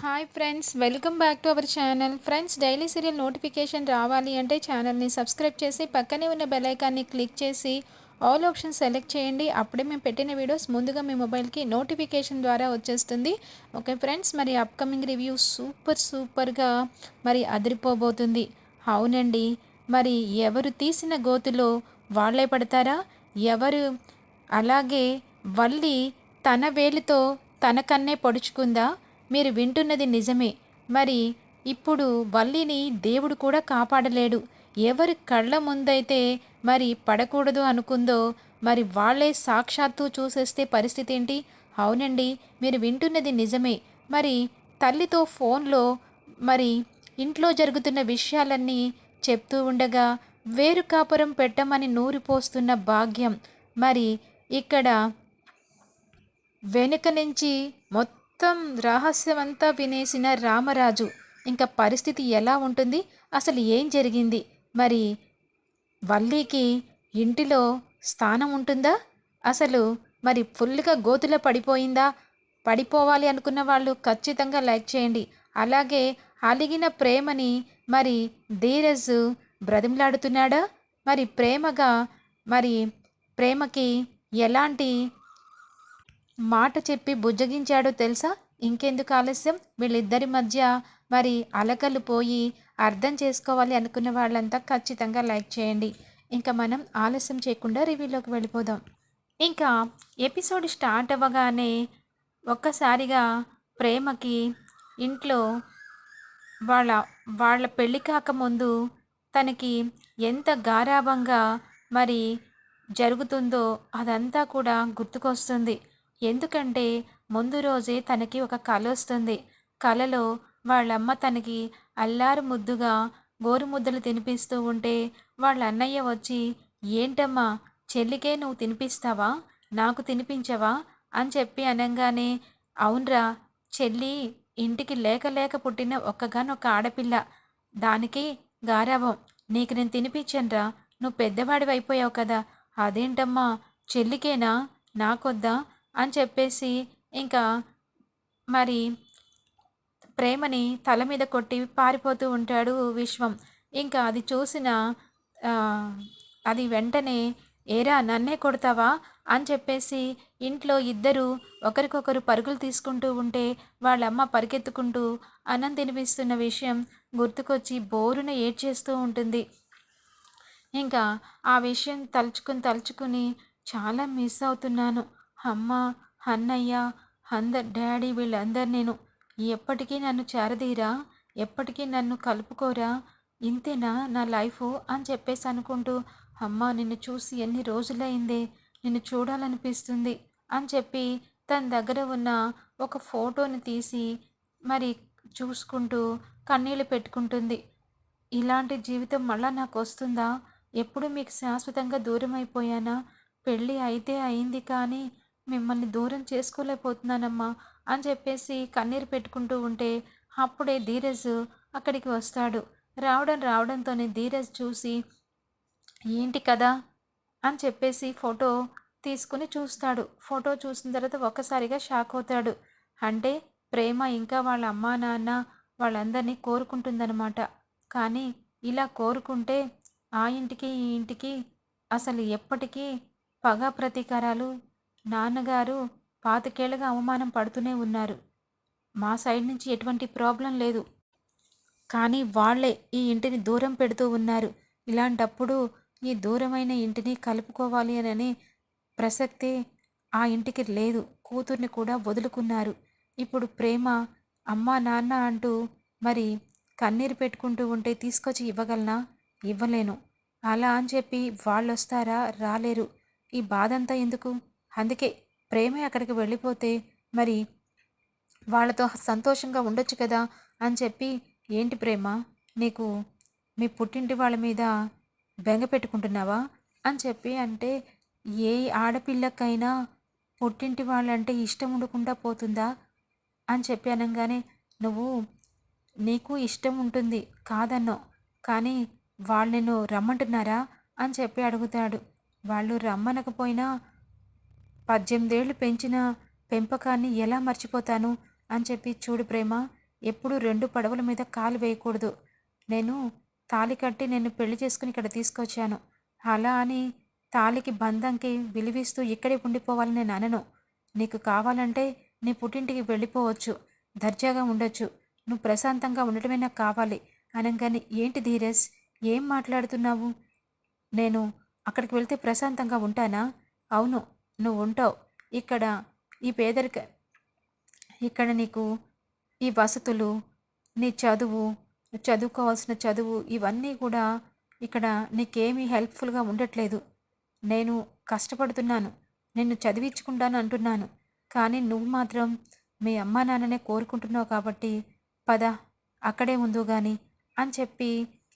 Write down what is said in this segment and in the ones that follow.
Hi friends welcome back to our channel friends daily serial notification రావాలి అంటే ఛానల్ని subscribe చేసి పక్కనే ఉన్న బెలైకాన్ని క్లిక్ చేసి ఆల్ ఆప్షన్ సెలెక్ట్ చేయండి. అప్పుడే మేము పెట్టిన వీడియోస్ ముందుగా మీ మొబైల్కి నోటిఫికేషన్ ద్వారా వచ్చేస్తుంది. ఓకే ఫ్రెండ్స్ మరి అప్కమింగ్ రివ్యూ సూపర్ సూపర్గా మరి అదిరిపోబోతుంది. అవునండి. మరి ఎవరు తీసిన గోతులో వాళ్ళే పడతారా? ఎవరు అలాగే వల్లి తన వేలితో తన కన్నే పొడుచుకుందా? మీరు వింటున్నది నిజమే. మరి ఇప్పుడు వల్లిని దేవుడు కూడా కాపాడలేడు. ఎవరి కళ్ళ ముందైతే మరి పడకూడదు అనుకుందో మరి వాళ్ళే సాక్షాత్తు చూసేస్తే పరిస్థితి ఏంటి అవునండి మీరు వింటున్నది నిజమే. మరి తల్లితో ఫోన్లో మరి ఇంట్లో జరుగుతున్న విషయాలన్నీ చెప్తూ ఉండగా వేరు కాపురం పెట్టమని నూరిపోస్తున్న భాగ్యం. మరి ఇక్కడ వెనుక నుంచి మొత్తం రహస్యమంతా వినేసిన రామరాజు ఇంకా పరిస్థితి ఎలా ఉంటుంది? అసలు ఏం జరిగింది? మరి వల్లీకి ఇంటిలో స్థానం ఉంటుందా? అసలు మరి ఫుల్గా గోతులో పడిపోయిందా? పడిపోవాలి అనుకున్న వాళ్ళు ఖచ్చితంగా లైక్ చేయండి. అలాగే అలిగిన ప్రేమని మరి ధీరజ్ బ్రతిమలాడుతున్నాడా? మరి ప్రేమగా మరి ప్రేమకి ఎలాంటి మాట చెప్పి బుజ్జగించాడో తెలుసా? ఇంకెందుకు ఆలస్యం? వీళ్ళిద్దరి మధ్య మరి అలకలు పోయి అర్థం చేసుకోవాలి అనుకున్న వాళ్ళంతా ఖచ్చితంగా లైక్ చేయండి. ఇంకా మనం ఆలస్యం చేయకుండా రివ్యూలోకి వెళ్ళిపోదాం. ఇంకా ఎపిసోడ్ స్టార్ట్ అవ్వగానే ఒక్కసారిగా ప్రేమకి ఇంట్లో వాళ్ళ వాళ్ళ పెళ్ళి కాకముందు తనకి ఎంత గారాభంగా మరి జరుగుతుందో అదంతా కూడా గుర్తుకొస్తుంది. ఎందుకంటే ముందు రోజే తనకి ఒక కల వస్తుంది. కలలో వాళ్ళమ్మ తనకి అల్లారు ముద్దుగా గోరుముద్దలు తినిపిస్తూ ఉంటే వాళ్ళ అన్నయ్య వచ్చి ఏంటమ్మా చెల్లికే నువ్వు తినిపిస్తావా? నాకు తినిపించవా? అని చెప్పి అనగానే అవునరా చెల్లి ఇంటికి లేక లేక పుట్టిన ఒక్కగానొక్క ఆడపిల్ల. దానికి గారాభం. నీకు నేను తినిపించనురా. నువ్వు పెద్దవాడివి అయిపోయావు కదా. అదేంటమ్మా చెల్లికేనా? నాకొద్దా? అని చెప్పేసి ఇంకా మరి ప్రేమని తల మీద కొట్టి పారిపోతూ ఉంటాడు విశ్వం. ఇంకా అది చూసిన అది వెంటనే ఏరా నన్నే కొడతావా? అని చెప్పేసి ఇంట్లో ఇద్దరు ఒకరికొకరు పరుగులు తీసుకుంటూ ఉంటే వాళ్ళమ్మ పరిగెత్తుకుంటూ అన్నం తినిపిస్తున్న విషయం గుర్తుకొచ్చి బోరున ఏడ్చేస్తూ ఉంటుంది. ఇంకా ఆ విషయం తలుచుకుని తలుచుకుని చాలా మిస్ అవుతున్నాను. అమ్మ అన్నయ్య అందరు డాడీ వీళ్ళందరు నేను ఎప్పటికీ నన్ను చేరదీరా? ఎప్పటికీ నన్ను కలుపుకోరా? ఇంతేనా నా లైఫ్? అని చెప్పేసి అనుకుంటూ అమ్మ నిన్ను చూసి ఎన్ని రోజులైందే? నిన్ను చూడాలనిపిస్తుంది? అని చెప్పి తన దగ్గర ఉన్న ఒక ఫోటోని తీసి మరి చూసుకుంటూ కన్నీళ్ళు పెట్టుకుంటుంది. ఇలాంటి జీవితం మళ్ళా నాకు వస్తుందా ఎప్పుడు మీకు శాశ్వతంగా దూరం అయిపోయానా పెళ్ళి అయితే అయింది కానీ మిమ్మల్ని దూరం చేసుకోలేకపోతున్నానమ్మా అని చెప్పేసి కన్నీరు పెట్టుకుంటూ ఉంటే అప్పుడే ధీరజ్ అక్కడికి వస్తాడు. రావడం రావడంతోనే ధీరజ్ చూసి ఏంటి కదా? అని చెప్పేసి ఫోటో తీసుకుని చూస్తాడు. ఫోటో చూసిన తర్వాత ఒక్కసారిగా షాక్ అవుతాడు. అంటే ప్రేమ ఇంకా వాళ్ళ అమ్మా నాన్న వాళ్ళందరినీ కోరుకుంటుందన్నమాట. కానీ ఇలా కోరుకుంటే ఆ ఇంటికి ఈ ఇంటికి అసలు ఎప్పటికీ పగ ప్రతీకారాలు నాన్నగారు పాతికేళ్ళుగా అవమానం పడుతూనే ఉన్నారు. మా సైడ్ నుంచి ఎటువంటి ప్రాబ్లం లేదు. కానీ వాళ్ళే ఈ ఇంటిని దూరం పెడుతూ ఉన్నారు. ఇలాంటప్పుడు ఈ దూరమైన ఇంటిని కలుపుకోవాలి అని ప్రసక్తి ఆ ఇంటికి లేదు. కూతుర్ని కూడా వదులుకున్నారు. ఇప్పుడు ప్రేమ అమ్మా నాన్న అంటూ మరి కన్నీరు పెట్టుకుంటూ ఉంటే తీసుకొచ్చి ఇవ్వగలనా? ఇవ్వలేను. అలా అని చెప్పి వాళ్ళు వస్తారా రాలేరు. ఈ బాధంతా ఎందుకు? అందుకే ప్రేమే అక్కడికి వెళ్ళిపోతే మరి వాళ్ళతో సంతోషంగా ఉండొచ్చు కదా అని చెప్పి ఏంటి ప్రేమ? నీకు మీ పుట్టింటి వాళ్ళ మీద బెంగ పెట్టుకుంటున్నావా? అని చెప్పి అంటే ఏ ఆడపిల్లకైనా పుట్టింటి వాళ్ళంటే ఇష్టం ఉండకుండా పోతుందా? అని చెప్పి అనగానే నువ్వు నీకు ఇష్టం ఉంటుంది కాదన్నో కానీ వాళ్ళు నేను రమ్మంటున్నారా? అని చెప్పి అడుగుతాడు. వాళ్ళు రమ్మనకపోయినా పద్దెనిమిదేళ్ళు పెంచిన పెంపకాన్ని ఎలా మర్చిపోతాను? అని చెప్పి చూడు ప్రేమ ఎప్పుడు రెండు పడవల మీద కాలు వేయకూడదు. నేను తాళి కట్టి నేను పెళ్ళి చేసుకుని ఇక్కడ తీసుకొచ్చాను. అలా అని తాళికి బంధంకి విలువిస్తూ ఇక్కడే ఉండిపోవాలని నేను అనను. నీకు కావాలంటే నీ పుట్టింటికి వెళ్ళిపోవచ్చు. దర్జాగా ఉండొచ్చు. నువ్వు ప్రశాంతంగా ఉండటమే నాకు కావాలి. అనగానే ఏంటి ధీరజ్? ఏం మాట్లాడుతున్నావు? నేను అక్కడికి వెళ్తే ప్రశాంతంగా ఉంటానా? అవును. నువ్వు ఉంటావు ఇక్కడ ఈ పేదరిక ఇక్కడ నీకు ఈ వసతులు నీ చదువు చదువుకోవాల్సిన చదువు ఇవన్నీ కూడా ఇక్కడ నీకేమీ హెల్ప్ఫుల్గా ఉండట్లేదు. నేను కష్టపడుతున్నాను. నిన్ను చదివించుకుంటాను అంటున్నాను. కానీ నువ్వు మాత్రం మీ అమ్మా నాన్ననే కోరుకుంటున్నావు కాబట్టి పద అక్కడే ఉందో కానీ అని చెప్పి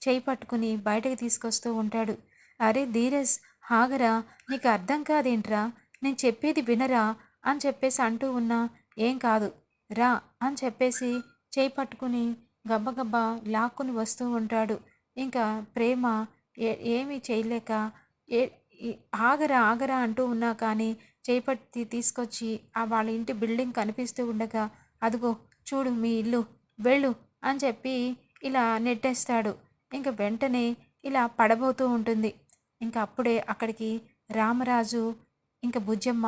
చేయి పట్టుకుని బయటకు తీసుకొస్తూ ఉంటాడు. అరే ధీరజ్ హాగరా నీకు అర్థం కాదేంట్రా? నేను చెప్పేది వినరా అని చెప్పేసి అంటూ ఉన్నా ఏం కాదు. రా అని చెప్పేసి చేయి పట్టుకుని గబ్బగబ్బా లాక్కుని వస్తూ ఉంటాడు. ఇంకా ప్రేమ ఏ ఏమీ చేయలేక ఏ ఆగరా ఆగరా అంటూ ఉన్నా కానీ చేపట్టి తీసుకొచ్చి ఆ వాళ్ళ ఇంటి బిల్డింగ్ కనిపిస్తూ ఉండగా అదిగో చూడు మీ ఇల్లు వెళ్ళు అని చెప్పి ఇలా నెట్టేస్తాడు. ఇంకా వెంటనే ఇలా పడబోతూ ఉంటుంది. ఇంకా అప్పుడే అక్కడికి రామరాజు ఇంకా బుజ్జమ్మ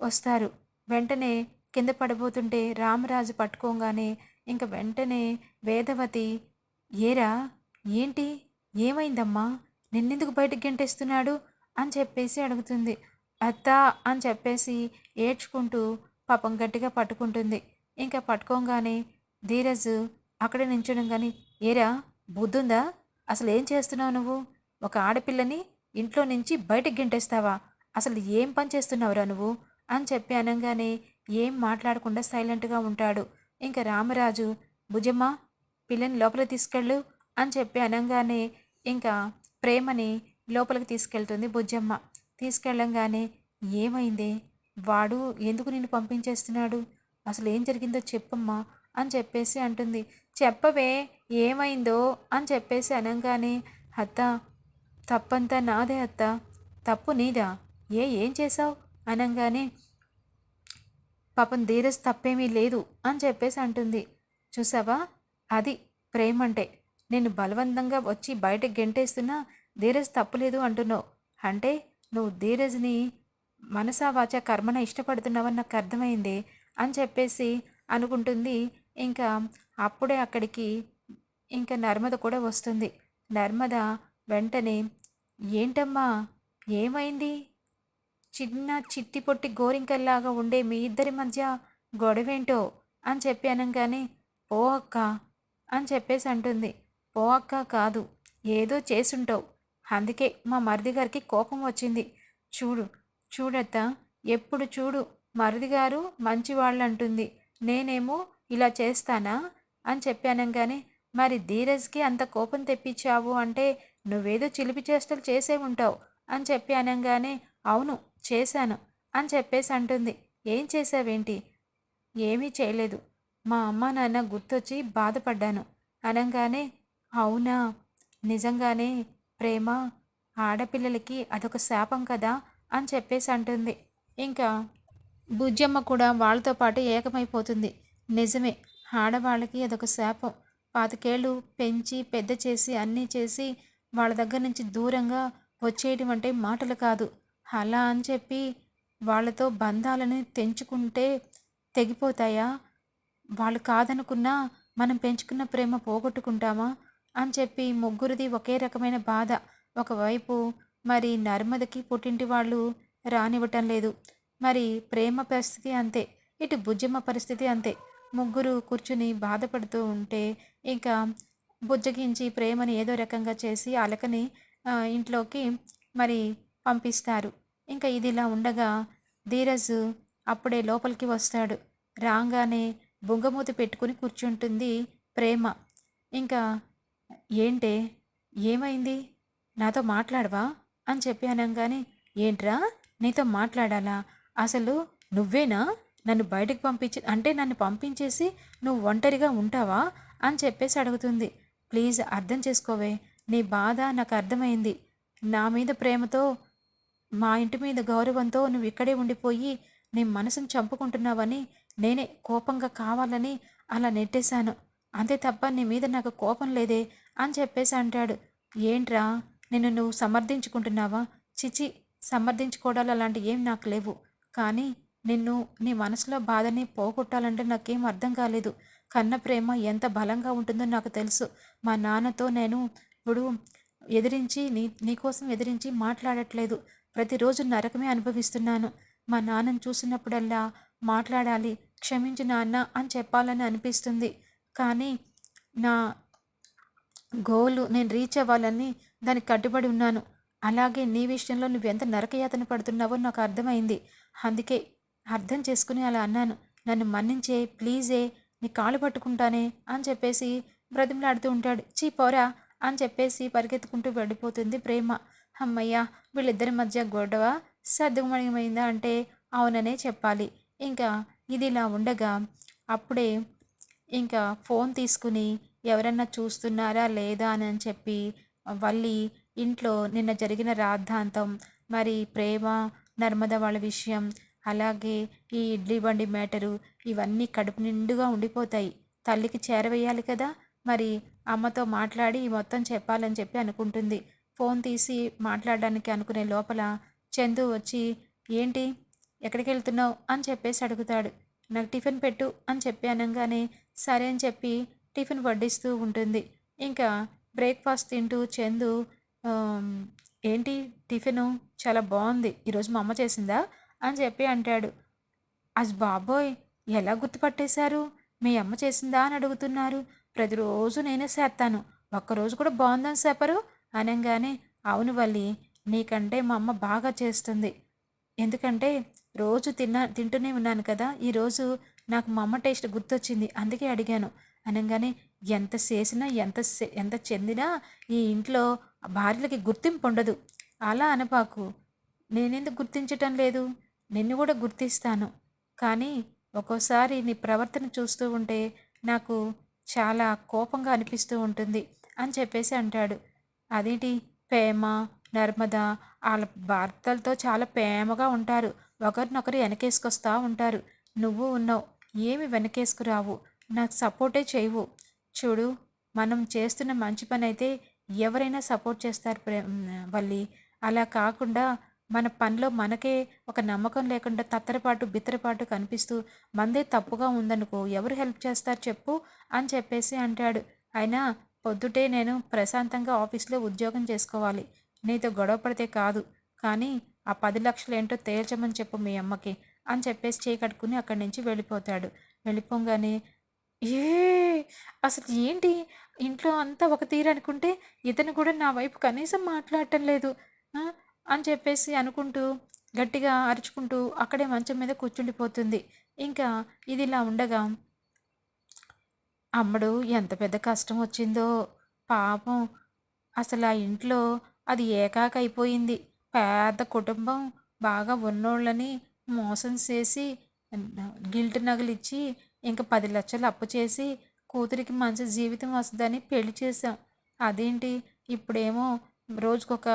వస్తారు. వెంటనే కింద పడబోతుంటే రామరాజు పట్టుకోగానే ఇంక వెంటనే వేదవతి ఏరా ఏంటి? ఏమైందమ్మా? నిన్నెందుకు బయటకు గెంటేస్తున్నాడు? అని చెప్పేసి అడుగుతుంది. అత్త అని చెప్పేసి ఏడ్చుకుంటూ పాపం గట్టిగా పట్టుకుంటుంది. ఇంకా పట్టుకోగానే ధీరజ్ అక్కడే నించడం కానీ ఏరా బుద్ధుందా? అసలు ఏం చేస్తున్నావు నువ్వు? ఒక ఆడపిల్లని ఇంట్లో నుంచి బయటకు గెంటేస్తావా? అసలు ఏం పని చేస్తున్నావురా నువ్వు? అని చెప్పి అనగానే ఏం మాట్లాడకుండా సైలెంట్గా ఉంటాడు. ఇంకా రామరాజు భుజమ్మా పిల్లని లోపలికి తీసుకెళ్ళు అని చెప్పి అనగానే ఇంకా ప్రేమని లోపలికి తీసుకెళ్తుంది భుజమ్మ. తీసుకెళ్ళంగానే ఏమైంది? వాడు ఎందుకు నిన్ను పంపించేస్తున్నాడు? అసలు ఏం జరిగిందో చెప్పమ్మా అని చెప్పేసి అంటుంది. చెప్పవే ఏమైందో అని చెప్పేసి అనగానే అత్త తప్పంతా నాదే అత్త. తప్పు నీదా? ఏ ఏం చేసావు అనగానే పాపం ధీరజ్ తప్పేమీ లేదు అని చెప్పేసి అంటుంది. చూసావా? అది ప్రేమ అంటే నేను బలవంతంగా వచ్చి బయటకు గెంటేస్తున్నా ధీరజ్ తప్పులేదు అంటున్నావు. అంటే నువ్వు ధీరజ్ని మనసావాచ కర్మన ఇష్టపడుతున్నావని నాకు అర్థమైంది అని చెప్పేసి అనుకుంటుంది. ఇంకా అప్పుడే అక్కడికి ఇంకా నర్మద కూడా వస్తుంది. నర్మద వెంటనే ఏంటమ్మా? ఏమైంది? చిన్న చిట్టి పొట్టి గోరింకల్లాగా ఉండే మీ ఇద్దరి మధ్య గొడవేంటో అని చెప్పి అనగానే పో అక్క అని చెప్పేసి అంటుంది. పో అక్క కాదు ఏదో చేసుంటావు. అందుకే మా మరిది గారికి కోపం వచ్చింది. చూడు చూడత్త ఎప్పుడు చూడు మరిది గారు మంచివాళ్ళు అంటుంది నేనేమో ఇలా చేస్తానా? అని చెప్పి అనగానే మరి ధీరజ్కి అంత కోపం తెప్పించావు అంటే నువ్వేదో చిలిపి చేష్టలు చేసే ఉంటావు అని చెప్పి అనగానే అవును చేశాను అని చెప్పేసి అంటుంది. ఏం చేసావేంటి ఏమీ చేయలేదు. మా అమ్మ నాన్న గుర్తొచ్చి బాధపడ్డాను. అనగానే అవునా? నిజంగానే ప్రేమ ఆడపిల్లలకి అదొక శాపం కదా? అని చెప్పేసి అంటుంది. ఇంకా బుజ్జమ్మ కూడా వాళ్ళతో పాటు ఏకమైపోతుంది. నిజమే ఆడవాళ్ళకి అదొక శాపం. పాతికేళ్ళు పెంచి పెద్ద చేసి అన్నీ చేసి వాళ్ళ దగ్గర నుంచి దూరంగా వచ్చేయడం అంటే మాటలు కాదు. అలా అని చెప్పి వాళ్ళతో బంధాలను తెంచుకుంటే తెగిపోతాయా? వాళ్ళు కాదనుకున్నా మనం పెంచుకున్న ప్రేమ పోగొట్టుకుంటామా? అని చెప్పి ముగ్గురిది ఒకే రకమైన బాధ. ఒకవైపు మరి నర్మదకి పుట్టింటి వాళ్ళు రానివ్వటం లేదు. మరి ప్రేమ పరిస్థితి అంతే. ఇటు బుజ్జమ్మ పరిస్థితి అంతే. ముగ్గురు కూర్చుని బాధపడుతూ ఉంటే ఇంకా బుజ్జగించి ప్రేమని ఏదో రకంగా చేసి అలకని ఇంట్లోకి మరి పంపిస్తారు. ఇంకా ఇది ఇలా ఉండగా ధీరజ్ అప్పుడే లోపలికి వస్తాడు. రాగానే బుంగమూతి పెట్టుకుని కూర్చుంటుంది ప్రేమ. ఇంకా ఏంటే? ఏమైంది? నాతో మాట్లాడవా? అని చెప్పి అనగానే ఏంట్రా? నీతో మాట్లాడాలా? అసలు నువ్వేనా? నన్ను బయటకు పంపించి అంటే నన్ను పంపించేసి నువ్వు ఒంటరిగా ఉంటావా? అని చెప్పేసి అడుగుతుంది. ప్లీజ్ అర్థం చేసుకోవే. నీ బాధ నాకు అర్థమైంది. నా మీద ప్రేమతో మా ఇంటి మీద గౌరవంతో నువ్వు ఇక్కడే ఉండిపోయి నీ మనసును చంపుకుంటున్నావని నేనే కోపంగా కావాలని అలా నెట్టేశాను. అంతే తప్ప నీ మీద నాకు కోపం లేదే అని చెప్పేసి అంటాడు. ఏంట్రా నిన్ను నువ్వు సమర్థించుకుంటున్నావా? చిచి సమర్థించుకోవడాలు అలాంటివి ఏం నాకు లేవు. కానీ నిన్ను నీ మనసులో బాధని పోగొట్టాలంటే నాకేం అర్థం కాలేదు. కన్న ప్రేమ ఎంత బలంగా ఉంటుందో నాకు తెలుసు. మా నాన్నతో నేను ఇప్పుడు ఎదిరించి నీ నీకోసం ఎదిరించి మాట్లాడట్లేదు. ప్రతిరోజు నరకమే అనుభవిస్తున్నాను. మా నాన్నను చూసినప్పుడల్లా మాట్లాడాలి క్షమించు నాన్న అని చెప్పాలని అనిపిస్తుంది. కానీ నా గోలు నేను రీచ్ అవ్వాలని దానికి కట్టుబడి ఉన్నాను. అలాగే నీ విషయంలో నువ్వు ఎంత నరకయాతన పడుతున్నావో నాకు అర్థమైంది. అందుకే అర్థం చేసుకుని అలా అన్నాను. నన్ను మన్నించే ప్లీజే నీ కాళ్ళు పట్టుకుంటానే అని చెప్పేసి బ్రతిమలాడుతూ ఉంటాడు. చీ పోరా అని చెప్పేసి పరిగెత్తుకుంటూ వెళ్ళిపోతుంది ప్రేమ. అమ్మయ్య వీళ్ళిద్దరి మధ్య గొడవ సర్దుమణిమైందా అంటే అవుననే చెప్పాలి. ఇంకా ఇది ఇలా ఉండగా అప్పుడే ఇంకా ఫోన్ తీసుకుని ఎవరన్నా చూస్తున్నారా లేదా అని చెప్పి వల్లి ఇంట్లో నిన్న జరిగిన రాద్ధాంతం మరి ప్రేమ నర్మద వాళ్ళ విషయం అలాగే ఈ ఇడ్లీ బండి మ్యాటరు ఇవన్నీ కడుపు నిండుగా ఉండిపోతాయి. తల్లికి చేరవేయాలి కదా మరి అమ్మతో మాట్లాడి మొత్తం చెప్పాలని చెప్పి అనుకుంటుంది. ఫోన్ తీసి మాట్లాడడానికి అనుకునే లోపల చందు వచ్చి ఏంటి? ఎక్కడికి వెళ్తున్నావు? అని చెప్పేసి అడుగుతాడు. నాకు టిఫిన్ పెట్టు అని చెప్పి అనగానే సరే అని చెప్పి టిఫిన్ వడ్డిస్తూ ఉంటుంది. ఇంకా బ్రేక్ఫాస్ట్ తింటూ చందు ఏంటి టిఫిను? చాలా బాగుంది. ఈరోజు మా అమ్మ చేసిందా? అని చెప్పి అంటాడు. అస్ బాబోయ్! ఎలా గుర్తుపట్టేశారు? మీ అమ్మ చేసిందా? అని అడుగుతున్నారు. ప్రతిరోజు నేనే చేస్తాను. ఒక్కరోజు కూడా బాగుందని చెప్పరు. అనగానే అవును వల్లి నీకంటే మా అమ్మ బాగా చేస్తుంది. ఎందుకంటే రోజు తిన్నా తింటూనే ఉన్నాను కదా ఈరోజు నాకు మా అమ్మ టేస్ట్ గుర్తొచ్చింది అందుకే అడిగాను. అనగానే ఎంత చేసినా ఎంత ఎంత చెందినా ఈ ఇంట్లో భార్యలకి గుర్తింపు ఉండదు. అలా అనపాకు నేనెందుకు గుర్తించటం లేదు? నిన్ను కూడా గుర్తిస్తాను. కానీ ఒక్కోసారి నీ ప్రవర్తన చూస్తూ ఉంటే నాకు చాలా కోపంగా అనిపిస్తూ ఉంటుంది అని చెప్పేసి అంటాడు. అదేంటి? ప్రేమ నర్మద వాళ్ళ భర్తలతో చాలా ప్రేమగా ఉంటారు. ఒకరినొకరు వెనకేసుకొస్తూ ఉంటారు. నువ్వు ఉన్నావు. ఏమి వెనకేసుకురావు నాకు సపోర్టే చేయవు. చూడు మనం చేస్తున్న మంచి పని అయితే ఎవరైనా సపోర్ట్ చేస్తారు ప్రే వల్లి. అలా కాకుండా మన పనిలో మనకే ఒక నమ్మకం లేకుండా తత్తరపాటు బిత్తరపాటు కనిపిస్తూ మందే తప్పుగా ఉందనుకో ఎవరు హెల్ప్ చేస్తారు చెప్పు అని చెప్పేసి అంటాడు. అయినా పొద్దుటే నేను ప్రశాంతంగా ఆఫీస్లో ఉద్యోగం చేసుకోవాలి. నీతో గొడవ పడితే కాదు. కానీ ఆ పది లక్షలు ఏంటో తేల్చమని చెప్పు మీ అమ్మకి అని చెప్పేసి చేయి అక్కడి నుంచి వెళ్ళిపోతాడు. వెళ్ళిపోగానే ఏ అసలు ఏంటి? ఇంట్లో అంతా ఒక తీరు అనుకుంటే ఇతను కూడా నా వైపు కనీసం మాట్లాడటం లేదు. అని చెప్పేసి అనుకుంటూ గట్టిగా అరుచుకుంటూ అక్కడే మంచం మీద కూర్చుండిపోతుంది. ఇంకా ఇది ఇలా ఉండగా అమ్మడు ఎంత పెద్ద కష్టం వచ్చిందో పాపం అసలు ఆ ఇంట్లో అది ఏకాక అయిపోయింది పెద్ద కుటుంబం బాగా ఉన్నోళ్ళని మోసం చేసి గిల్ట్ నగలిచ్చి ఇంకా పది లక్షలు అప్పు చేసి కూతురికి మంచి జీవితం వస్తుందని పెళ్ళి చేశాం. అదేంటి? ఇప్పుడేమో రోజుకొక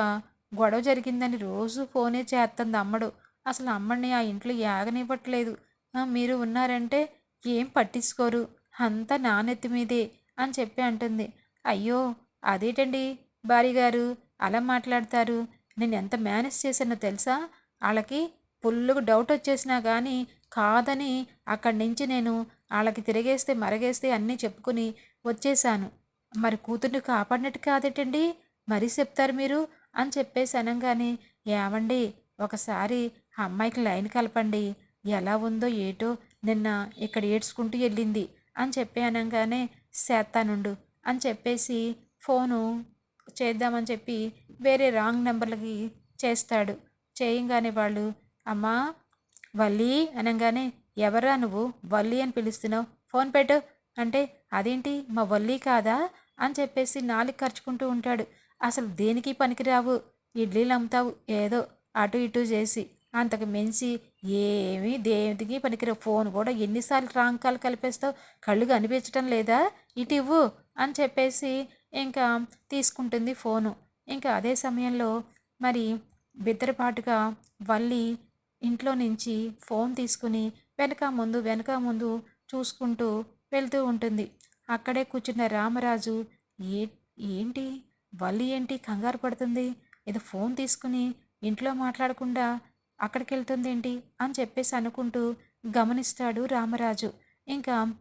గొడవ జరిగిందని రోజు ఫోనే చేస్తుంది అమ్మడు. అసలు అమ్మడిని ఆ ఇంట్లో ఏగనివ్వట్లేదు. మీరు ఉన్నారంటే ఏం పట్టించుకోరు. అంతా నానెత్తి మీదే అని చెప్పి అంటుంది. అయ్యో అదేటండి? భార్య గారు అలా మాట్లాడతారు. నేను ఎంత మేనేజ్ చేశానో తెలుసా? వాళ్ళకి ఫుల్గా డౌట్ వచ్చేసినా కానీ కాదని అక్కడి నుంచి నేను వాళ్ళకి తిరిగేస్తే మరగేస్తే అన్నీ చెప్పుకొని వచ్చేసాను మరి కూతుర్ని కాపాడినట్టు కాదేటండి? మరీ చెప్తారు మీరు? అని చెప్పేసి అనగానే ఏమండి ఒకసారి అమ్మాయికి లైన్ కలపండి. ఎలా ఉందో ఏటో నిన్న ఇక్కడ ఏడ్చుకుంటూ వెళ్ళింది. అని చెప్పి అనగానే చేస్తానుండు అని చెప్పేసి ఫోను చేద్దామని చెప్పి వేరే రాంగ్ నెంబర్లకి చేస్తాడు. చేయంగానే వాళ్ళు అమ్మా వల్లి అనగానే ఎవరా నువ్వు? వల్లి అని పిలుస్తున్నావు. ఫోన్ పెట్టు. అంటే అదేంటి? మా వల్లి కాదా? అని చెప్పేసి నాలుగు ఖర్చుకుంటూ ఉంటాడు. అసలు దేనికి పనికిరావు? ఇడ్లీలు అమ్ముతావు? ఏదో అటు ఇటు చేసి అంతకు మించి ఏమీ దేనికి పనికిరావు. ఫోన్ కూడా ఎన్నిసార్లు రాంగ్ కాల్ కలిపేస్తావు? కళ్ళు కనిపించటం లేదా? ఇటు ఇవ్వు అని చెప్పేసి ఇంకా తీసుకుంటుంది ఫోను. ఇంకా అదే సమయంలో మరి బిద్దరపాటుగా వల్లి ఇంట్లో నుంచి ఫోన్ తీసుకుని వెనక ముందు వెనక ముందు చూసుకుంటూ వెళ్తూ ఉంటుంది. అక్కడే కూర్చున్న రామరాజు ఏ ఏంటి? వల్లి ఏంటి? కంగారు పడుతుంది? ఏదో ఫోన్ తీసుకుని ఇంట్లో మాట్లాడకుండా అక్కడికి వెళ్తుందేంటి అని చెప్పేసి అనుకుంటూ గమనిస్తాడు రామరాజు. ఇంకా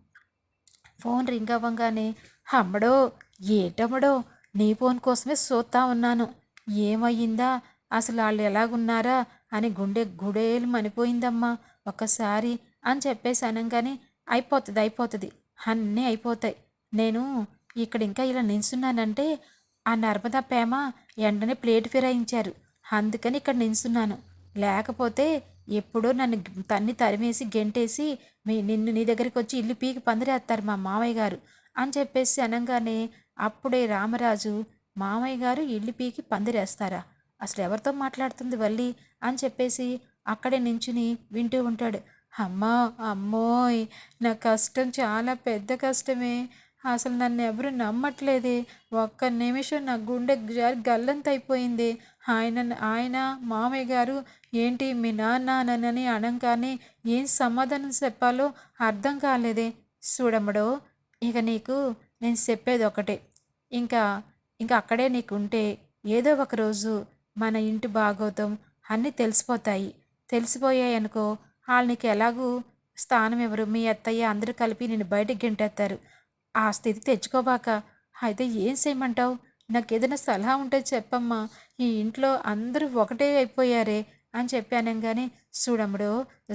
ఫోన్ రింగ్ అవ్వగానే అమ్మడో ఏటమ్మడో నీ ఫోన్ కోసమే చూస్తా ఉన్నాను. ఏమయ్యిందా? అసలు వాళ్ళు ఎలాగున్నారా? అని గుండె గుడేలు మనిపోయిందమ్మా ఒక్కసారి అని చెప్పేసి అనగానే అయిపోతుంది అయిపోతుంది. అన్నీ అయిపోతాయి. నేను ఇక్కడ ఇంకా ఇలా నిల్చున్నానంటే ఆ నర్మదా పేమ ఎండనే ప్లేట్ ఫిరాయించారు. అందుకని ఇక్కడ నిల్చున్నాను లేకపోతే ఎప్పుడో నన్ను తన్ని తరిమేసి గెంటేసి మీ నిన్ను నీ దగ్గరికి వచ్చి ఇల్లు పీకి పందిరేస్తారు మా మామయ్య గారు. అని చెప్పేసి అనగానే అప్పుడే రామరాజు మామయ్య గారు ఇల్లు పీకి పందిరేస్తారా? అసలు ఎవరితో మాట్లాడుతుంది వల్లి? అని చెప్పేసి అక్కడే నించుని వింటూ ఉంటాడు. అమ్మా అమ్మోయ్ నా కష్టం చాలా పెద్ద కష్టమే. అసలు నన్ను ఎవరు నమ్మట్లేదే. ఒక్క నిమిషం నా గుండె జారి గల్లంత అయిపోయింది ఆయన ఆయన మామయ్య గారు ఏంటి మీ నాన్న నన్నని అనగానే ఏం సమాధానం చెప్పాలో అర్థం కాలేదే. చూడమ్మడో ఇక నీకు నేను చెప్పేది ఒకటే. ఇంకా ఇంకా అక్కడే నీకు ఉంటే ఏదో ఒక రోజు మన ఇంటి భాగోతం అన్నీ తెలిసిపోతాయి. తెలిసిపోయాయి అనుకో వాళ్ళు నీకు ఎలాగూ స్థానం ఎవరు మీ అత్తయ్య అందరూ కలిపి నేను బయటకు గెంటేస్తారు ఆ స్థితి తెచ్చుకోబాక అయితే ఏం చేయమంటావు? నాకు ఏదైనా సలహా ఉంటే చెప్పమ్మా. ఈ ఇంట్లో అందరూ ఒకటే అయిపోయారే అని చెప్పాను కానీ చూడమ్మడు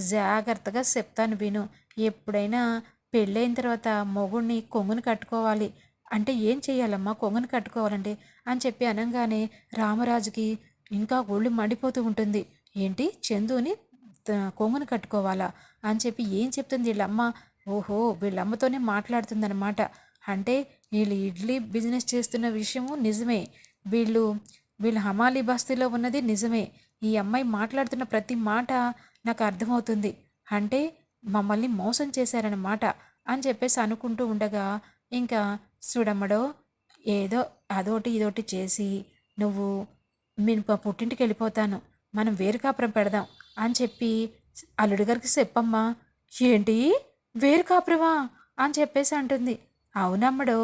జాగ్రత్తగా చెప్తాను విను. ఎప్పుడైనా పెళ్ళైన తర్వాత మొగుడిని కొంగుని కట్టుకోవాలి. అంటే ఏం చేయాలమ్మా కొంగుని కట్టుకోవాలండి అని చెప్పి అనగానే రామరాజుకి ఇంకా ఒళ్ళు మండిపోతూ ఉంటుంది. ఏంటి? చందుని కొంగుని కట్టుకోవాలా? అని చెప్పి ఏం చెప్తుంది వీళ్ళమ్మ? ఓహో వీళ్ళమ్మతోనే మాట్లాడుతుందన్నమాట. అంటే వీళ్ళు ఇడ్లీ బిజినెస్ చేస్తున్న విషయము నిజమే. వీళ్ళు వీళ్ళు హమాలి బస్తీలో ఉన్నది నిజమే. ఈ అమ్మాయి మాట్లాడుతున్న ప్రతి మాట నాకు అర్థమవుతుంది. అంటే మమ్మల్ని మోసం చేశారన్నమాట అని చెప్పేసి అనుకుంటూ ఉండగా ఇంకా చూడమ్మడో ఏదో అదోటి ఇదోటి చేసి నువ్వు నేను పుట్టింటికి వెళ్ళిపోతాను. మనం వేరు కాపురం పెడదాం అని చెప్పి అల్లుడి గారికి చెప్పమ్మా. ఏంటి? వేరు కాపురమా? అని చెప్పేసి అంటుంది. అవునమ్మడు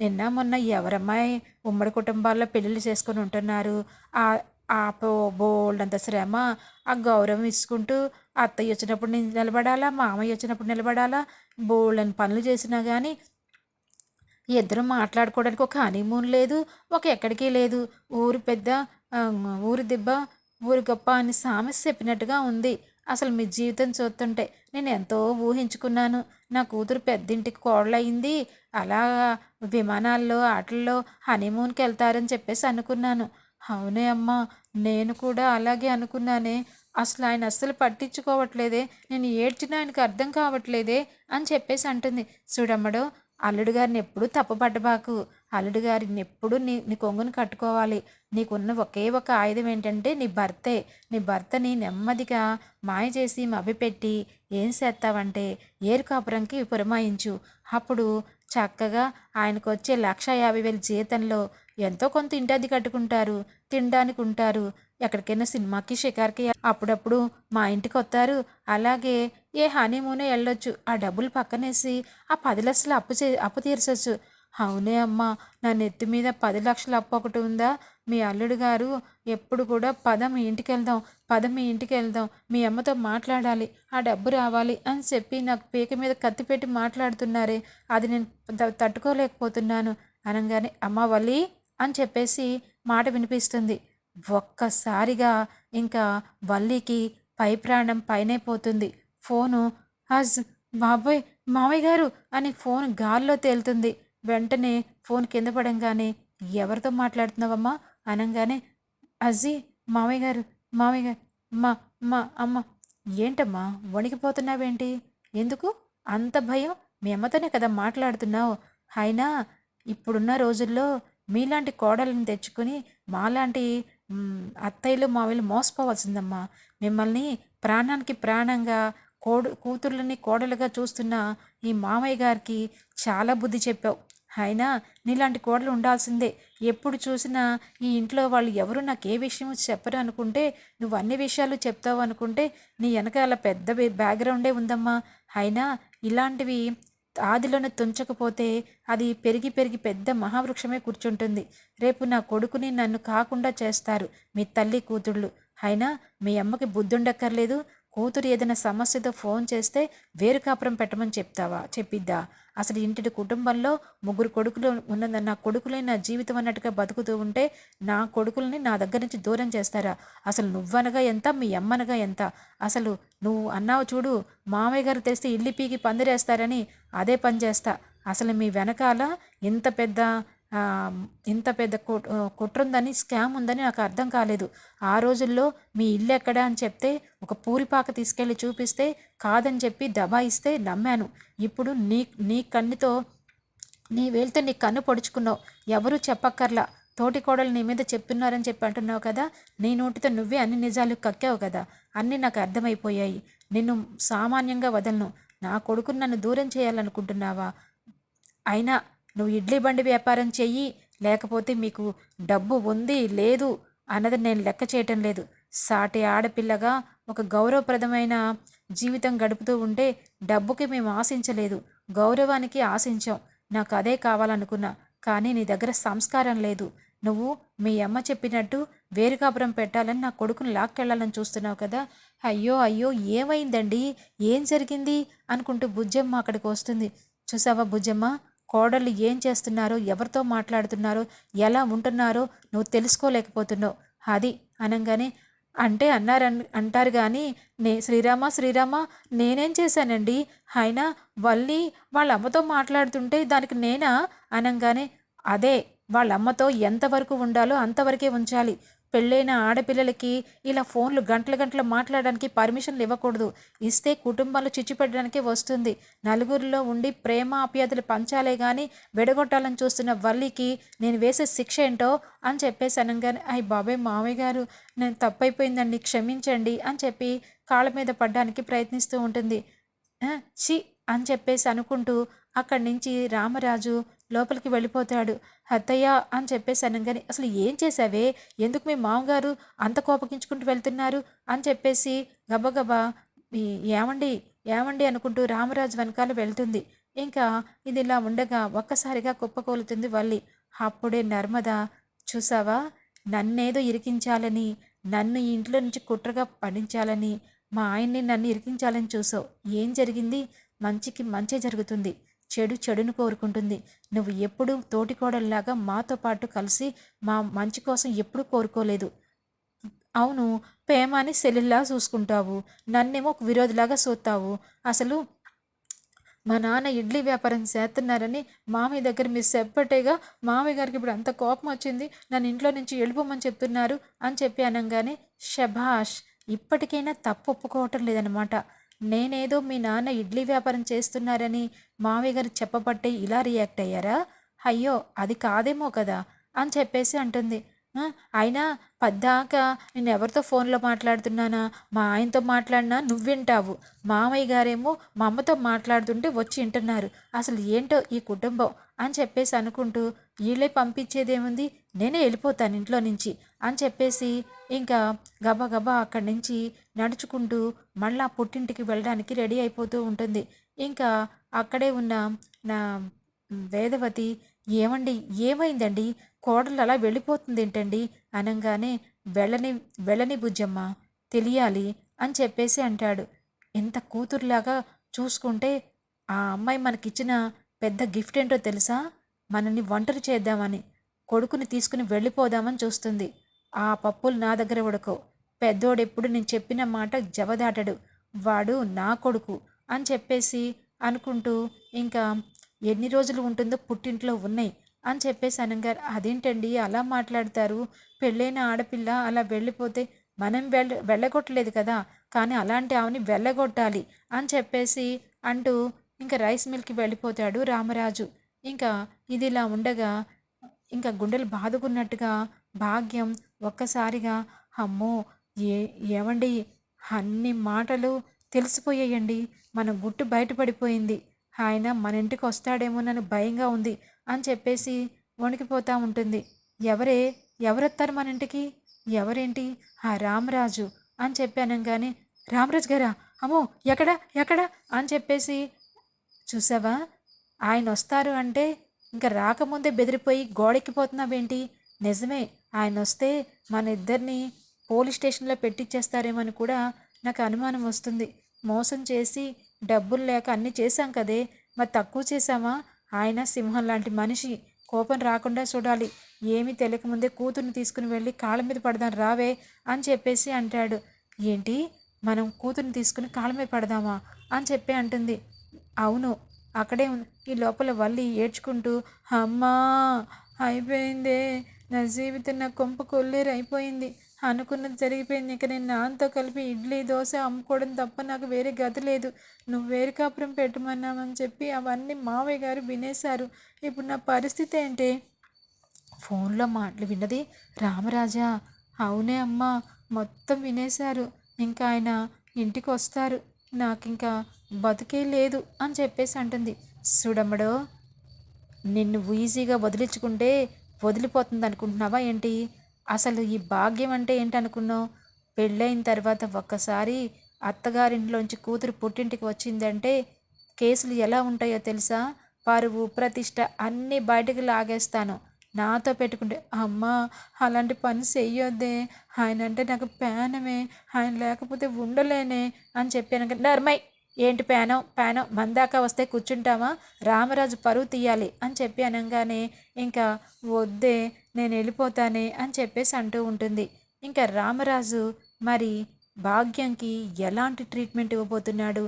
నిన్న మొన్న ఎవరమ్మాయి ఉమ్మడి కుటుంబాల్లో పెళ్ళిళ్ళు చేసుకొని ఉంటున్నారు. ఆ ఆ బోల్డంత శ్రమ ఆ గౌరవం ఇచ్చుకుంటూ అత్తయ్య వచ్చినప్పుడు నిలబడాలా మామయ్య వచ్చినప్పుడు నిలబడాలా? బోల్డని పనులు చేసినా కానీ ఇద్దరు మాట్లాడుకోవడానికి ఒక హనీమూన్ లేదు ఒక ఎక్కడికి లేదు. ఊరు పెద్ద ఊరు దిబ్బ ఊరు గొప్ప అని సామెస్ చెప్పినట్టుగా ఉంది. అసలు మీ జీవితం చూస్తుంటే నేను ఎంతో ఊహించుకున్నాను. నా కూతురు పెద్దింటికి కోడలయ్యింది అలా విమానాల్లో ఆటల్లో హనీమూన్కి వెళ్తారని చెప్పేసి అనుకున్నాను. అవునే అమ్మా నేను కూడా అలాగే అనుకున్నానే. అసలు ఆయన అస్సలు పట్టించుకోవట్లేదే. నేను ఏడ్చినా ఆయనకు అర్థం కావట్లేదే అని చెప్పేసి అంటుంది. చూడమ్మడు అల్లుడు గారిని ఎప్పుడూ తప్పుపడ్డబాకు అల్లుడు గారిని ఎప్పుడు నీ నీ కొంగును కట్టుకోవాలి. నీకున్న ఒకే ఒక ఆయుధం ఏంటంటే నీ భర్తే. నీ భర్తని నెమ్మదిగా మాయ చేసి మభ్యపెట్టి ఏం చేస్తావంటే ఏరు కాపురంకి పురమాయించు. అప్పుడు చక్కగా ఆయనకు వచ్చే లక్ష యాభై వేల జీతంలో ఎంతో కొంత ఇంటది కట్టుకుంటారు. తినడానికి ఉంటారు ఎక్కడికైనా సినిమాకి షికార్కి అప్పుడప్పుడు మా ఇంటికి వస్తారు అలాగే ఏ హనీమూనే వెళ్ళొచ్చు. ఆ డబ్బులు పక్కనేసి ఆ పది లక్షలు అప్పు చే అప్పు తీర్చొచ్చు. అవునే అమ్మా నా నెత్తి మీద పది లక్షలు అప్పు ఒకటి ఉందా? మీ అల్లుడు గారు ఎప్పుడు కూడా పద మీ ఇంటికి వెళ్దాం పద మీ ఇంటికి వెళ్దాం మీ అమ్మతో మాట్లాడాలి ఆ డబ్బు రావాలి అని చెప్పి నాకు పీక మీద కత్తి పెట్టి మాట్లాడుతున్నారే అది నేను తట్టుకోలేకపోతున్నాను. అనగానే అమ్మ వల్లి అని చెప్పేసి మాట వినిపిస్తుంది. ఒక్కసారిగా ఇంకా వల్లికి పై ప్రాణం పైనే పోతుంది. ఫోను హజ్ బాబోయ్ మామయ్య గారు అని ఫోన్ గాల్లో తేలుతుంది. వెంటనే ఫోన్ కింద పడంగానే ఎవరితో మాట్లాడుతున్నావమ్మా? అనగానే అజీ మామయ్య గారు మామయ్య గారు మా మా అమ్మ. ఏంటమ్మా వణికిపోతున్నావేంటి? ఎందుకు? అంత భయం? మీ అమ్మతోనే కదా మాట్లాడుతున్నావు. అయినా ఇప్పుడున్న రోజుల్లో మీలాంటి కోడలను తెచ్చుకొని మాలాంటి అత్తయ్యలు మావయ్యలు మోసపోవాల్సిందమ్మా. మిమ్మల్ని ప్రాణానికి ప్రాణంగా కోడు కూతుర్లని కోడలుగా చూస్తున్న ఈ మామయ్య గారికి చాలా బుద్ధి చెప్పావు. అయినా నీలాంటి కోడలు ఉండాల్సిందే. ఎప్పుడు చూసినా ఈ ఇంట్లో వాళ్ళు ఎవరు నాకు ఏ విషయం చెప్పరు అనుకుంటే నువ్వు అన్ని విషయాలు చెప్తావు అనుకుంటే నీ వెనకాల పెద్ద బ్యాక్గ్రౌండే ఉందమ్మా. అయినా ఇలాంటివి ఆదిలోనే తుంచకపోతే అది పెరిగి పెరిగి పెద్ద మహావృక్షమే కూర్చుంటుంది. రేపు నా కొడుకుని నన్ను కాకుండా చేస్తారు మీ తల్లి కూతుళ్ళు. అయినా మీ అమ్మకి బుద్ధుండక్కర్లేదు. కూతురు ఏదైనా సమస్యతో ఫోన్ చేస్తే వేరు కాపురం పెట్టమని చెప్తావా? చెప్పిద్దా? అసలు ఇంటి కుటుంబంలో ముగ్గురు కొడుకులు ఉన్న నా కొడుకులే నా జీవితం అన్నట్టుగా బతుకుతూ ఉంటే నా కొడుకుల్ని నా దగ్గర నుంచి దూరం చేస్తారా? అసలు నువ్వనగా ఎంత మీ అమ్మనగా ఎంత? అసలు నువ్వు అన్నావు చూడు మామయ్య గారు తెలిస్తే ఇల్లి పీకి పందిరేస్తారని అదే పని చేస్తా. అసలు మీ వెనకాల ఇంత పెద్ద ఇంత పెద్ద కుట్ర ఉందని స్కామ్ ఉందని నాకు అర్థం కాలేదు. ఆ రోజుల్లో మీ ఇల్లు ఎక్కడ అని చెప్తే ఒక పూరిపాక తీసుకెళ్ళి చూపిస్తే కాదని చెప్పి దబాయిస్తే నమ్మాను. ఇప్పుడు నీ నీ కన్నుతో నీ వెళ్తే నీ కన్ను పొడుచుకున్నావు. ఎవరు చెప్పక్కర్లా. తోటి కోడలు నీ మీద చెప్తున్నారని చెప్పి అంటున్నావు కదా నీ నోటితో నువ్వే అన్ని నిజాలు కక్కావు కదా అన్నీ నాకు అర్థమైపోయాయి. నిన్ను సామాన్యంగా వదలను. నా కొడుకుని నన్ను దూరం చేయాలనుకుంటున్నావా? అయినా నువ్వు ఇడ్లీ బండి వ్యాపారం చెయ్యి లేకపోతే మీకు డబ్బు ఉంది లేదు అన్నది నేను లెక్క చేయటం లేదు. సాటి ఆడపిల్లగా ఒక గౌరవప్రదమైన జీవితం గడుపుతూ ఉంటే డబ్బుకి మేము ఆశించలేదు. గౌరవానికి ఆశించాం. నాకు అదే కావాలనుకున్నా కానీ నీ దగ్గర సంస్కారం లేదు. నువ్వు మీ అమ్మ చెప్పినట్టు వేరుకాపురం పెట్టాలని నా కొడుకుని లాక్కెళ్ళాలని చూస్తున్నావు కదా. అయ్యో అయ్యో ఏమైందండి? ఏం జరిగింది? అనుకుంటూ బుజ్జమ్మ అక్కడికి వస్తుంది. చూసావా బుజ్జమ్మ? కోడళ్ళు ఏం చేస్తున్నారో ఎవరితో మాట్లాడుతున్నారో ఎలా ఉంటున్నారో నువ్వు తెలుసుకోలేకపోతున్నావు. అది అనగానే అంటే అన్నారు అంటారు కానీ నే శ్రీరామ శ్రీరామ నేనేం చేశానండి? అయినా వల్లి వాళ్ళ అమ్మతో మాట్లాడుతుంటే దానికి నేనా? అనగానే అదే వాళ్ళ అమ్మతో ఎంతవరకు ఉండాలో అంతవరకే ఉంచాలి. పెళ్ళైన ఆడపిల్లలకి ఇలా ఫోన్లు గంటల గంటలు మాట్లాడడానికి పర్మిషన్లు ఇవ్వకూడదు. ఇస్తే కుటుంబాలు చిచ్చుపెట్టడానికే వస్తుంది. నలుగురిలో ఉండి ప్రేమ ఆప్యాతలు పంచాలే కానీ విడగొట్టాలని చూస్తున్న వల్లికి నేను వేసే శిక్ష ఏంటో అని చెప్పేసి అనగానే అయ్యి బాబాయ్ మామయ్య గారు నేను తప్పైపోయిందండి క్షమించండి అని చెప్పి కాళ్ళ మీద పడ్డానికి ప్రయత్నిస్తూ ఉంటుంది. చి అని చెప్పేసి అనుకుంటూ అక్కడి నుంచి రామరాజు లోపలికి వెళ్ళిపోతాడు. అత్తయ్య అని చెప్పేసి అనగానే అసలు ఏం చేశావే? ఎందుకు మీ మామగారు అంత కోపగించుకుంటూ వెళ్తున్నారు? అని చెప్పేసి గబగబా ఏమండి ఏమండి అనుకుంటూ రామరాజు వెనకాల వెళ్తుంది. ఇంకా ఇది ఇలా ఉండగా ఒక్కసారిగా కుప్పకూలుతుంది వల్లి. అప్పుడే నర్మద చూసావా? నన్నేదో ఇరికించాలని నన్ను ఇంట్లో నుంచి కుట్రగా పడించాలని మా ఆయన్ని నన్ను ఇరికించాలని చూసావు. ఏం జరిగింది? మంచికి మంచి జరుగుతుంది. చెడు చెడును కోరుకుంటుంది. నువ్వు ఎప్పుడూ తోటికోడల్లాగా మాతో పాటు కలిసి మా మంచి కోసం ఎప్పుడూ కోరుకోలేదు. అవును పేమాని సెల్లులా చూసుకుంటావు. నన్నేమో ఒక విరోధిలాగా చూస్తావు అసలు మా నాన్న ఇడ్లీ వ్యాపారం చేస్తున్నారని మామయ్య దగ్గర మీరు చెప్పటేగా మామయ్య గారికి ఇప్పుడు అంత కోపం వచ్చింది. నన్ను ఇంట్లో నుంచి వెళ్ళిపోమని చెప్తున్నారు అని చెప్పి అనగానే షభాష్ ఇప్పటికైనా తప్పు ఒప్పుకోవటం లేదనమాట నేనేదో మీ నాన్న ఇడ్లీ వ్యాపారం చేస్తున్నారని మావయ్య గారు చెప్పబట్టే ఇలా రియాక్ట్ అయ్యారా? అయ్యో అది కాదేమో కదా అని చెప్పేసి అంటుంది. అయినా పద్దాక నేను ఎవరితో ఫోన్లో మాట్లాడుతున్నానా? మా ఆయనతో మాట్లాడినా నువ్వు వింటావు. మామయ్య గారేమో మా అమ్మతో మాట్లాడుతుంటే వచ్చి వింటున్నారు. అసలు ఏంటో ఈ కుటుంబం? అని చెప్పేసి అనుకుంటూ వీళ్ళే పంపించేదేముంది? నేనే వెళ్ళిపోతాను ఇంట్లో నుంచి అని చెప్పేసి ఇంకా గబగబా అక్కడి నుంచి నడుచుకుంటూ మళ్ళా పుట్టింటికి వెళ్ళడానికి రెడీ అయిపోతూ ఉంటుంది. ఇంకా అక్కడే ఉన్న నా వేదవతి ఏమండి ఏమైందండి? కోడలు అలా వెళ్ళిపోతుంది ఏంటండి? అనగానే వెళ్ళని వెళ్ళని బుజ్జమ్మ తెలియాలి అని చెప్పేసి అంటాడు. ఇంత కూతురులాగా చూసుకుంటే ఆ అమ్మాయి మనకిచ్చిన పెద్ద గిఫ్ట్ ఏంటో తెలుసా? మనల్ని ఒంటరి చేద్దామని కొడుకుని తీసుకుని వెళ్ళిపోదామని చూస్తుంది. ఆ పప్పులు నా దగ్గర ఉడకో. పెద్దోడెప్పుడు నేను చెప్పిన మాట జవదాటడు. వాడు నా కొడుకు అని చెప్పేసి అనుకుంటూ ఇంకా ఎన్ని రోజులు ఉంటుందో పుట్టింట్లో ఉన్నాయి అని చెప్పేసి అనగారు. అదేంటండి? అలా మాట్లాడతారు. పెళ్ళైన ఆడపిల్ల అలా వెళ్ళిపోతే మనం వెళ్ళ వెళ్ళగొట్టలేదు కదా. కానీ అలాంటి ఆమెని వెళ్ళగొట్టాలి అని చెప్పేసి అంటూ ఇంకా రైస్ మిల్కి వెళ్ళిపోతాడు రామరాజు. ఇంకా ఇది ఇలా ఉండగా ఇంకా గుండెలు బాదుకున్నట్టుగా భాగ్యం ఒక్కసారిగా అమ్మో ఏ ఏమండి అన్ని మాటలు తెలిసిపోయాయండి. మన గుట్టు బయటపడిపోయింది. ఆయన మన ఇంటికి వస్తాడేమో నన్ను భయంగా ఉంది అని చెప్పేసి వణికిపోతూ ఉంటుంది. ఎవరే? ఎవరొత్తారు మన ఇంటికి? ఎవరేంటి? ఆ రామరాజు అని చెప్పాను కానీ రామరాజు గారా? అమ్మో ఎక్కడ? ఎక్కడ? అని చెప్పేసి చూసావా? ఆయన వస్తారు అంటే ఇంకా రాకముందే బెదిరిపోయి గోడెక్కిపోతున్నావేంటి? నిజమే ఆయన వస్తే మన ఇద్దరిని పోలీస్ స్టేషన్లో పెట్టించేస్తారేమని కూడా నాకు అనుమానం వస్తుంది. మోసం చేసి డబ్బులు లేక అన్నీ చేశాం కదే. మరి తక్కువ చేశామా? ఆయన సింహం లాంటి మనిషి. కోపం రాకుండా చూడాలి. ఏమీ తెలియకముందే కూతుర్ని తీసుకుని వెళ్ళి కాళ్ళ మీద పడదాం రావే అని చెప్పేసి అంటాడు. ఏంటి? మనం కూతుర్ని తీసుకుని కాళ్ళ మీద పడదామా? అని చెప్పి అంటుంది. అవును అక్కడే ఉంది. ఈ లోపల వల్లి ఏడ్చుకుంటూ అమ్మా అయిపోయిందే. నా జీవితం నా కొంప కొల్లేరు అయిపోయింది అనుకున్నది జరిగిపోయింది. ఇక నేను నాన్నతో కలిపి ఇడ్లీ దోశ అమ్ముకోవడం తప్ప నాకు వేరే గతి లేదు. నువ్వు వేరే కాపురం పెట్టమన్నామని చెప్పి అవన్నీ మావయ్య గారు వినేశారు. ఇప్పుడు నా పరిస్థితి ఏంటి? ఫోన్లో మాటలు విన్నది రామరాజా. అవునే అమ్మా మొత్తం వినేశారు. ఇంకా ఆయన ఇంటికి వస్తారు నాకు ఇంకా బతికే లేదు అని చెప్పేసి అంటుంది. చూడమ్మడో నిన్ను ఈజీగా వదిలించుకుంటే వదిలిపోతుంది అనుకుంటున్నావా ఏంటి? అసలు ఈ భాగ్యం అంటే ఏంటనుకున్నావు పెళ్ళైన తర్వాత ఒక్కసారి అత్తగారింట్లోంచి కూతురు పుట్టింటికి వచ్చిందంటే కేసులు ఎలా ఉంటాయో తెలుసా? పరువు ప్రతిష్ట అన్నీ బయటకు లాగేస్తాను. నాతో పెట్టుకుంటే అమ్మా అలాంటి పని చెయ్యొద్దే. ఆయన అంటే నాకు పేనమే ఆయన లేకపోతే ఉండలేనే అని చెప్పాను నర్మై! ఏంటి పేనం పేనం మందాక వస్తే కూర్చుంటామా రామరాజు పరువు తీయాలి అని చెప్పి అనగానే ఇంకా వద్దే నేను వెళ్ళిపోతానే అని చెప్పేసి అంటూ ఉంటుంది. ఇంకా రామరాజు మరి భాగ్యంకి ఎలాంటి ట్రీట్మెంట్ ఇవ్వబోతున్నాడు?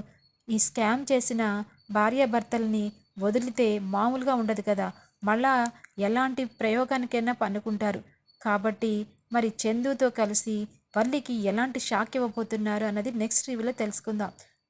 ఈ స్కామ్ చేసిన భార్యాభర్తల్ని వదిలితే మామూలుగా ఉండదు కదా. మళ్ళా ఎలాంటి ప్రయోగానికైనా పన్నుకుంటారు కాబట్టి మరి చందుతో కలిసి వల్లికి ఎలాంటి షాక్ ఇవ్వబోతున్నారు అన్నది నెక్స్ట్ రివ్యూలో తెలుసుకుందాం.